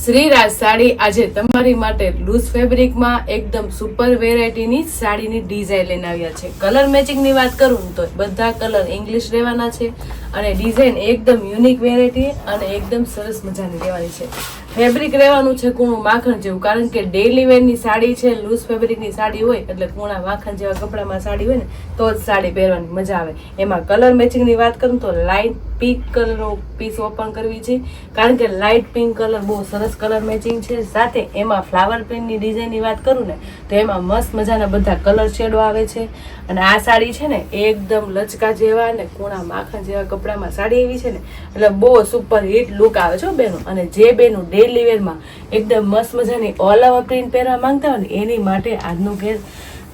શ્રીરાજ સાડી આજે તમારી માટે લૂઝ ફેબ્રિકમાં એકદમ સુપર વેરાયટીની સાડીની ડિઝાઇન લઈને આવ્યા છે. કલર મેચિંગની વાત કરું તો બધા કલર ઇંગ્લિશ રહેવાના છે અને ડિઝાઇન એકદમ યુનિક વેરાયટી અને એકદમ સરસ મજાની રહેવાની છે. ફેબ્રિક રહેવાનું છે કૂણું માખણ જેવું. કારણ કે ડેલી વેરની સાડી છે લૂઝ ફેબ્રિકની સાડી હોય, એટલે કૂણા માખણ જેવા કપડામાં સાડી હોય ને, તો જ સાડી પહેરવાની મજા આવે. એમાં કલર મેચિંગની વાત કરું તો લાઇટ પિંક કલરનો પીસ ઓપન કરવી છે. કારણ કે લાઇટ પિંક કલર બહુ સરસ કલર મેચિંગ છે. સાથે એમાં ફ્લાવર પ્રિન્ટની ડિઝાઇનની વાત કરું ને, તો એમાં મસ્ત મજાના બધા કલર શેડો આવે છે. અને આ સાડી છે ને, એકદમ લચકા જેવા ને કૂણા માખણ જેવા કપડામાં સાડી એવી છે ને, એટલે બહુ સુપર હિટ લુક આવે છે બેનો. અને જે બેનું ડેલી વેરમાં એકદમ મસ્ત મજાની ઓલ ઓવર પ્રિન્ટ પહેરવા માંગતા હોય ને, એની માટે આજનું ઘેર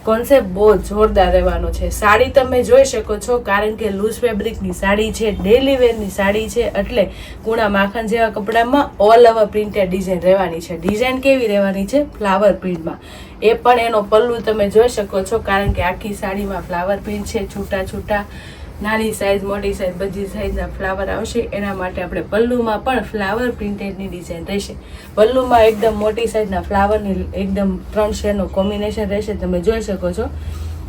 કોન્સેપ્ટ બહુ જોરદાર રહેવાનો છે. સાડી તમે જોઈ શકો છો, કારણ કે લૂઝ ફેબ્રિકની સાડી છે ડેલી વેરની સાડી છે, એટલે કુણા માખણ જેવા કપડામાં ઓલ ઓવર પ્રિન્ટેડ ડિઝાઇન રહેવાની છે. ડિઝાઇન કેવી રહેવાની છે? ફ્લાવર પ્રિન્ટમાં એ પણ એનો પલ્લુ તમે જોઈ શકો છો, કારણ કે આખી સાડીમાં ફ્લાવર પ્રિન્ટ છે, છૂટા છૂટા. નાની સાઈઝ મોટી સાઇઝ બધી સાઇઝના ફ્લાવર આવશે. એના માટે આપણે પલ્લુમાં પણ ફ્લાવર પ્રિન્ટેડની ડિઝાઇન રહેશે. પલ્લુમાં એકદમ મોટી સાઈઝના ફ્લાવરની એકદમ ત્રણ શેરનું કોમ્બિનેશન રહેશે. તમે જોઈ શકો છો.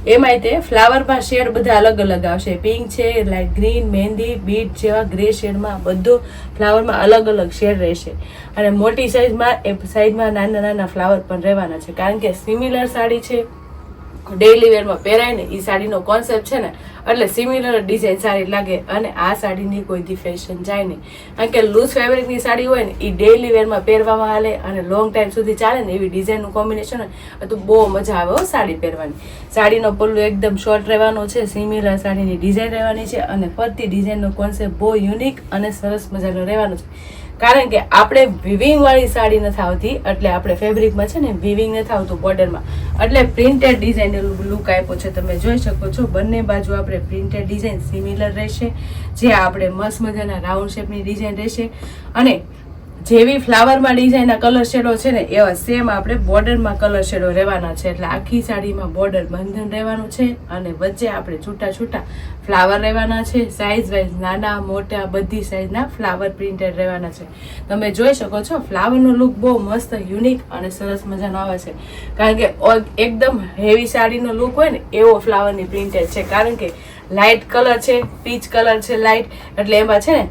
એમાંય તે ફ્લાવરમાં શેડ બધા અલગ અલગ આવશે. પિંક છે લાઇટ ગ્રીન મહેંદી બીટ જેવા ગ્રે શેડમાં બધું ફ્લાવરમાં અલગ અલગ શેડ રહેશે. અને મોટી સાઇઝમાં એ સાઇઝમાં નાના નાના ફ્લાવર પણ રહેવાના છે. કારણ કે સિમિલર સાડી છે. ડેઈલી વેરમાં પહેરાય ને એ સાડીનો કોન્સેપ્ટ છે ને, એટલે સિમિલર ડિઝાઇન સારી લાગે અને આ સાડીની કોઈથી ફેશન જાય નહીં. કારણ કે લૂઝ ફેબ્રિકની સાડી હોય ને એ ડેઈલી વેરમાં પહેરવામાં આવે અને લોંગ ટાઈમ સુધી ચાલે ને, એવી ડિઝાઇનનું કોમ્બિનેશન હોય, તો બહુ મજા આવે હો સાડી પહેરવાની. સાડીનો પલ્લું એકદમ શોર્ટ રહેવાનો છે સિમિલર સાડીની ડિઝાઇન રહેવાની છે અને ફરતી ડિઝાઇનનો કોન્સેપ્ટ બહુ યુનિક અને સરસ મજાનો રહેવાનો છે. કારણ કે આપણે વિવિંગ વાળી સાડી નથી આવતી, એટલે આપણે ફેબ્રિકમાં છે ને વિવિંગ નથી આવતું બોર્ડરમાં એટલે પ્રિન્ટેડ ડિઝાઇન લુક આપ્યો છે. તમે જોઈ શકો છો, બંને બાજુ આપણે પ્રિન્ટેડ ડિઝાઇન સિમિલર રહેશે. જે આપણે મસ્ત મજાના રાઉન્ડ શેપની ડિઝાઇન રહેશે. અને જેવી ફ્લાવરમાં ડિઝાઇનના કલર શેડો છે ને, એવા સેમ આપણે બોર્ડરમાં કલર શેડો રહેવાના છે. એટલે આખી સાડીમાં બોર્ડર બંધન રહેવાનું છે અને વચ્ચે આપણે છૂટા છૂટા ફ્લાવર રહેવાના છે. સાઇઝ વાઇઝ નાના, મોટા, બધી સાઇઝના ફ્લાવર પ્રિન્ટેડ રહેવાના છે. તમે જોઈ શકો છો ફ્લાવરનો લુક બહુ મસ્ત યુનિક અને સરસ મજાનો આવે છે. કારણ કે એકદમ હેવી સાડીનો લુક હોય ને, એવો ફ્લાવરની પ્રિન્ટેડ છે. કારણ કે લાઇટ કલર છે પીચ કલર છે લાઇટ એટલે એમાં છે ને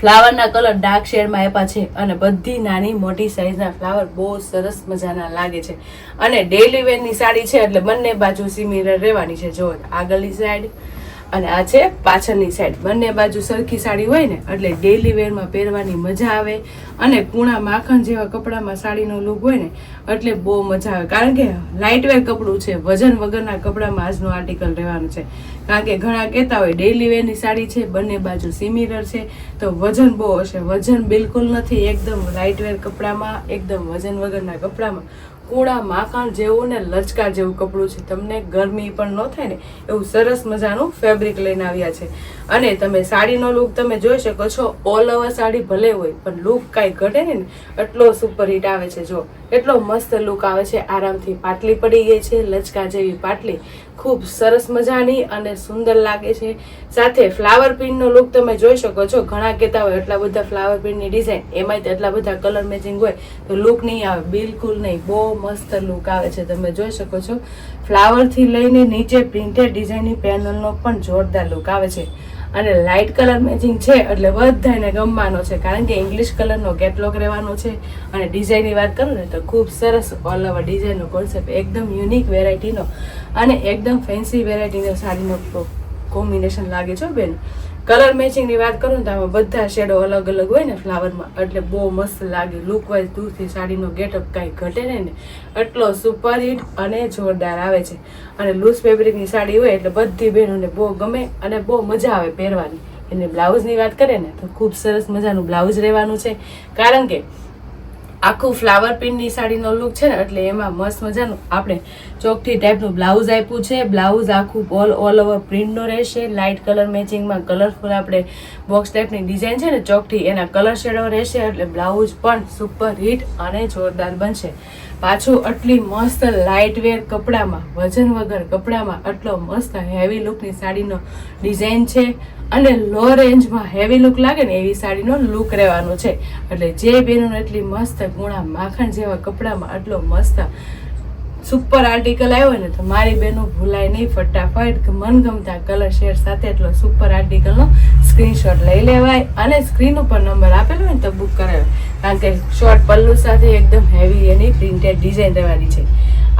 ફ્લાવરના કલર ડાર્ક શેડમાં આપ્યા છે અને બધી નાની મોટી સાઇઝના ફ્લાવર બહુ સરસ મજાના લાગે છે. અને ડેલી વેરની સાડી છે એટલે બંને બાજુ સિમિલર રહેવાની છે. જો આગળની સાઈડ અને આ છે પાછળની સાઈડ. બંને બાજુ સરખી સાડી હોય ને, એટલે ડેલી વેરમાં પહેરવાની મજા આવે. અને કૂણા માખણ જેવા કપડામાં સાડીનો લુક હોય ને, એટલે બહુ મજા આવે. કારણ કે લાઇટ વેર કપડું છે, વજન વગરના કપડામાં આજનું આર્ટિકલ રહેવાનું છે. કારણ કે ઘણા કહેતા હોય ડેલી વેરની સાડી છે, બંને બાજુ સિમિલર છે. તો વજન બહુ હશે. વજન બિલકુલ નથી, એકદમ લાઇટવેર કપડામાં, એકદમ વજન વગરના કપડામાં કૂણા માખણ જેવું ને લચકા જેવું કપડું છે. તમને ગરમી પણ ન થાય ને, એવું સરસ મજાનું ફેબ્રિક લઈને આવ્યા છે. અને તમે સાડીનો લુક તમે જોઈ શકો છો ઓલ ઓવર સાડી ભલે હોય, પણ લુક કાંઈ ઘટે ને, એટલો સુપર હિટ આવે છે. જો, એટલો મસ્ત લુક આવે છે. આરામથી પાટલી પડી ગઈ છે, લચકા જેવી પાટલી. ખૂબ સરસ મજાની અને સુંદર લાગે છે. સાથે ફ્લાવર પ્રિન્ટનો લુક તમે જોઈ શકો છો. ઘણા કહેતા હોય, એટલા બધા ફ્લાવર પ્રિન્ટની ડિઝાઇન એમાંય એટલા બધા કલર મેચિંગ હોય. તો લુક નહીં આવે, બિલકુલ નહીં. બહુ મસ્ત લુક આવે છે. તમે જોઈ શકો છો. ફ્લાવરથી લઈને નીચે પ્રિન્ટેડ ડિઝાઇનની પેનલનો પણ જોરદાર લુક આવે છે. અને લાઇટ કલર મેચિંગ છે એટલે બધાને ગમવાનો છે. કારણ કે ઇંગ્લિશ કલરનો કેટલોગ રહેવાનો છે. અને ડિઝાઇનની વાત કરું ને તો ખૂબ સરસ ઓલ ઓવર ડિઝાઇનનો કોન્સેપ્ટ એકદમ યુનિક વેરાયટીનો અને એકદમ ફેન્સી વેરાયટીનો સાડીનો કોમ્બિનેશન લાગે છે બેન. કલર મેચિંગની વાત કરું તો આમાં બધા શેડો અલગ અલગ હોય ને ફ્લાવરમાં એટલે બહુ મસ્ત લાગે. લુક વાઇઝ દૂરથી સાડીનો ગેટઅપ કાંઈ ઘટે નહીં ને. એટલો સુપર હિટ અને જોરદાર આવે છે. અને લૂઝ ફેબ્રિકની સાડી હોય એટલે બધી બહેનોને બહુ ગમે અને બહુ મજા આવે પહેરવાની. એને બ્લાઉઝની વાત કરીએ ને તો ખૂબ સરસ મજાનું બ્લાઉઝ રહેવાનું છે. કારણ કે આખું ફ્લાવર પ્રિન્ટની સાડીનો લુક છે ને, એટલે એમાં મસ્ત મજાનું આપણે ચોકઠી ટાઈપનું બ્લાઉઝ આપ્યું છે. બ્લાઉઝ આખું ઓલ ઓલ ઓવર પ્રિન્ટનો રહેશે. લાઇટ કલર મેચિંગમાં કલરફુલ આપણે બોક્સ ટાઈપની ડિઝાઇન છે ને ચોકઠી એના કલર શેડો રહેશે. એટલે બ્લાઉઝ પણ સુપર હિટ અને જોરદાર બનશે. પાછું આટલી મસ્ત લાઇટ વેર કપડામાં, વજન વગર કપડામાં આટલો મસ્ત હેવી લુકની સાડીનો ડિઝાઇન છે અને લો રેન્જમાં હેવી લુક લાગે ને એવી સાડીનો લુક રહેવાનો છે. એટલે જે બહેનોને એટલી મસ્ત ગુણા માખણ જેવા કપડામાં આટલો મસ્ત સુપર આર્ટિકલ આવ્યો ને, તો મારી બેનો ભૂલાય નહીં ફટાફટ કે મનગમતા કલર શેડ સાથે એટલો સુપર આર્ટિકલનો સ્ક્રીનશોટ લઈ લેવાય અને સ્ક્રીન ઉપર નંબર આપેલો હોય ને તો બુક કરાવ્યો કારણ કે શોર્ટ પલ્લુ સાથે એકદમ હેવી એની પ્રિન્ટેડ ડિઝાઇન રહેવાની છે.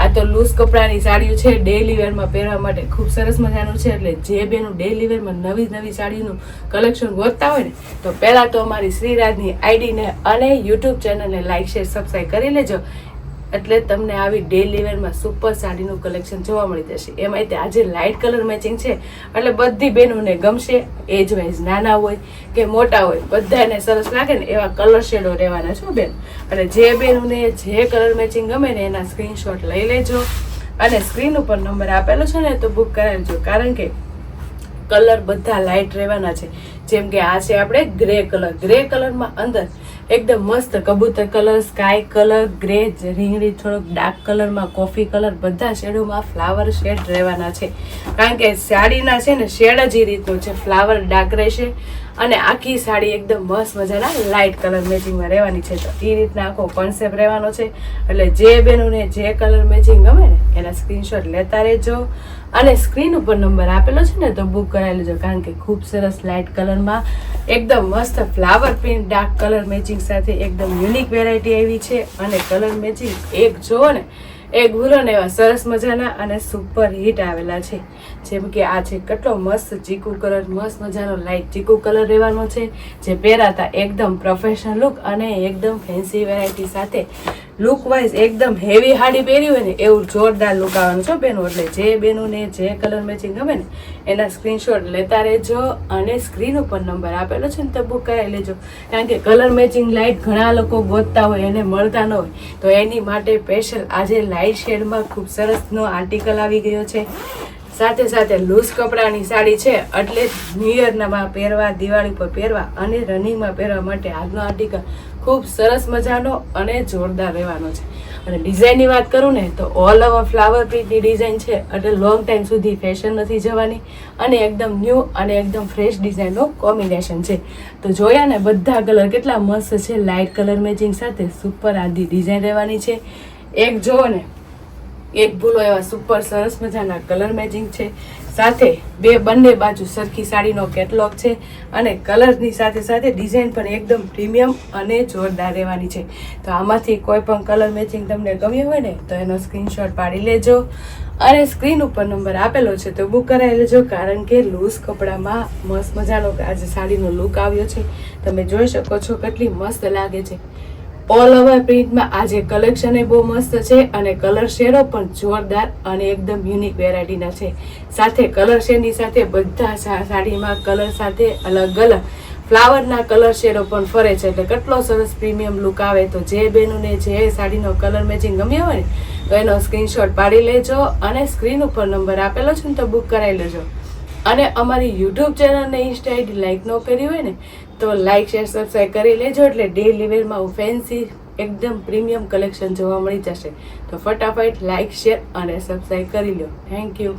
આ તો લૂઝ કપડાની સાડીઓ છે ડેલી વેરમાં પહેરવા માટે ખૂબ સરસ મજાનું છે, એટલે જે બેનું ડેલી વેરમાં નવી નવી સાડીનું કલેક્શન ગોતતા હોય ને, તો પહેલાં તો અમારી શ્રીરાજની આઈડીને અને યુટ્યુબ ચેનલને લાઇક શેર સબસ્ક્રાઈબ કરી લેજો. એટલે તમને આવી ડે લેવલમાં સુપર સાડીનું કલેક્શન જોવા મળી જશે. એમાં તે આજે લાઇટ કલર મેચિંગ છે. એટલે બધી બહેનોને ગમશે એજ વાઇઝ નાના હોય કે મોટા હોય, બધાને સરસ લાગે ને એવા કલર શેડો રહેવાના છો બેન. અને જે બહેનોને જે કલર મેચિંગ ગમે ને એના સ્ક્રીનશોટ લઈ લેજો. અને સ્ક્રીન ઉપર નંબર આપેલો છે ને તો બુક કરાવી લેજો કારણ કે કલર બધા લાઇટ રહેવાના છે. જેમ કે આ છે આપણે ગ્રે કલર ગ્રે કલરમાં અંદર એકદમ મસ્ત કબૂતર કલર સ્કાય કલર ગ્રે રીંગણી થોડોક ડાર્ક કલરમાં કોફી કલર બધા શેડોમાં ફ્લાવર શેડ રહેવાના છે. કારણ કે સાડીના છે ને શેડ જ એ રીતનું છે ફ્લાવર ડાર્ક રહેશે અને આખી સાડી એકદમ મસ્ત મજાના લાઇટ કલર મેચિંગમાં રહેવાની છે. તો એ રીતના આખો કોન્સેપ્ટ રહેવાનો છે. એટલે જે બેનોને જે કલર મેચિંગ ગમે ને એના સ્ક્રીનશોટ લેતા રહેજો. અને સ્ક્રીન ઉપર નંબર આપેલો છે ને, તો બુક કરાવી લેજો કારણ કે ખૂબ સરસ લાઇટ કલરમાં એકદમ મસ્ત flower print dark colour matching સાથે એકદમ યુનિક વેરાયટી આવી છે. અને કલર મેચિંગ એક જુઓ ને, એ ભૂલો એવા સરસ મજાના અને સુપર હિટ આવેલા છે. જેમ કે આ છે કેટલો મસ્ત ચીકુ કલર મસ્ત મજાનો લાઇટ ચીકુ કલર રહેવાનો છે. જે પહેરાતા એકદમ પ્રોફેશનલ લુક અને એકદમ ફેન્સી વેરાયટી સાથે લુક વાઇઝ એકદમ હેવી હાડી પહેરી હોય ને, એવું જોરદાર લુક આવવાનું છે બેનો. એટલે જે બેનોને જે કલર મેચિંગ ગમે ને, એના સ્ક્રીનશોટ લેતા રહેજો અને સ્ક્રીન ઉપર નંબર આપેલો છે ને, તો બુક કરાવી લેજો. કારણ કે કલર મેચિંગ લાઇટ ઘણા લોકો ગોતતા હોય, એને મળતા ન હોય. તો એની માટે સ્પેશિયલ આજે લાઇટ શેડમાં ખૂબ સરસનો આર્ટિકલ આવી ગયો છે. સાથે સાથે લૂઝ કપડાની સાડી છે, એટલે ન્યૂ યરનામાં પહેરવા, દિવાળી પર પહેરવા અને રનિંગમાં પહેરવા માટે આજનો આર્ટિકલ ખૂબ સરસ મજાનો અને જોરદાર રહેવાનો છે. અને ડિઝાઇનની વાત કરું ને, તો ઓલ ઓવર ફ્લાવર પ્રિન્ટની ડિઝાઇન છે. એટલે લોંગ ટાઈમ સુધી ફેશન નથી જવાની. અને એકદમ ન્યૂ અને એકદમ ફ્રેશ ડિઝાઇનનું કોમ્બિનેશન છે. તો જોયા ને, બધા કલર કેટલા મસ્ત છે. લાઇટ કલર મેચિંગ સાથે સુપર આદિ ડિઝાઇન રહેવાની છે. એક જુઓ ને, એક ભૂલો એવા સુપર સરસ મજાના કલર મેચિંગ છે. સાથે બે બંને બાજુ સરખી સાડીનો કેટલોગ છે અને કલરની સાથે સાથે ડિઝાઇન પણ એકદમ પ્રીમિયમ અને જોરદાર રહેવાની છે. તો આમાંથી કોઈ પણ કલર મેચિંગ તમને ગમ્યું હોય ને, તો એનો સ્ક્રીનશોટ પાડી લેજો. અને સ્ક્રીન ઉપર નંબર આપેલો છે તો બુક કરાવી લેજો, કારણ કે લૂઝ કપડામાં મસ્ત મજાનો આજે સાડીનો લુક આવ્યો છે. તમે જોઈ શકો છો કેટલી મસ્ત લાગે છે. ઓલ ઓવર પ્રિન્ટમાં આજે કલેક્શન બહુ મસ્ત છે અને કલર શેડો પણ જોરદાર અને એકદમ યુનિક વેરાયટીના છે. સાથે કલર શેડની સાથે બધા સાડીમાં કલર સાથે અલગ અલગ ફ્લાવરના કલર શેડો પણ ફરે છે. એટલે કેટલો સરસ પ્રીમિયમ લુક આવે તો જે બહેનોને જે સાડીનો કલર મેચિંગ ગમ્યો હોય ને તો એનો સ્ક્રીનશોટ પાડી લેજો અને સ્ક્રીન ઉપર નંબર આપેલો છે ને તો બુક કરાવી લેજો. અને અમારી યુટ્યુબ ચેનલને ઇન્સ્ટા આઈડી લાઈક ન કરી હોય ને, તો લાઈક શેર સબસ્ક્રાઈબ કરી લેજો. એટલે ડેલી વેરમાં ફેન્સી એકદમ પ્રીમિયમ કલેક્શન જોવા મળી જશે. તો ફટાફટ લાઈક શેર અને સબસ્ક્રાઈબ કરી લો. Thank you